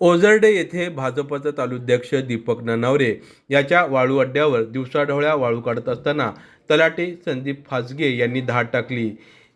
ओझरडे येथे भाजपचं तालुध्यक्ष दीपक ननावरे याच्या वाळू अड्ड्यावर दिवसाढवळ्या वाळू काढत असताना तलाटे संदीप फासगे यांनी धाड टाकली.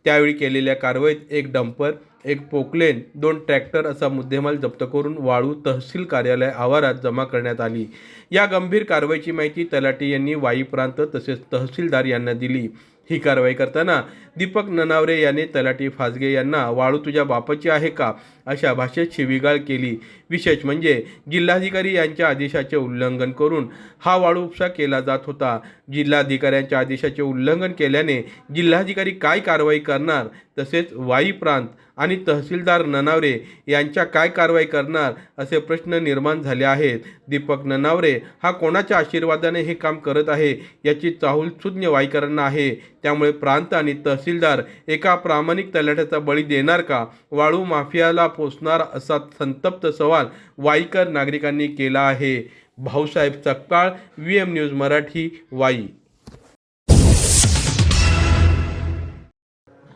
त्यावेळी केलेल्या कारवाईत एक डंपर एक पोकलेन दोन ट्रॅक्टर असा मुद्देमाल जप्त करून वाळू तहसील कार्यालय आवारात जमा करण्यात आली. या गंभीर कारवाईची माहिती तलाटे यांनी वाई प्रांत तसेच तहसीलदार यांना दिली. ही कारवाई करताना दीपक ननावरे याने तलाठी फासगे यांना वाळू तुझ्या बापाची आहे का? अशा भाषेत शिवीगाळ केली. विशेष म्हणजे जिल्हाधिकारी यांच्या आदेशाचे उल्लंघन करून हा वाळू उपसा केला जात होता. जिल्हाधिकाऱ्यांच्या आदेशाचे उल्लंघन केल्याने जिल्हाधिकारी काय कारवाई करणार तसेच वाई प्रांत आणि तहसीलदार ननावरे यांच्या काय कारवाई करणार असे प्रश्न निर्माण झाले आहेत. दीपक ननावरे हा कोणाच्या आशीर्वादाने हे काम करत आहे याची चाहूल सुज्ञ वाईकरांना आहे. त्यामुळे प्रांत आणि तहसीलदार एका प्रामाणिक तलाठ्याचा बळी देणार का? वाळू माफियाला पोचणार असा संतप्त सवाल वाईकर नागरिकांनी केला आहे. Bhausaheb सक्काळ V M news Marathi Wai.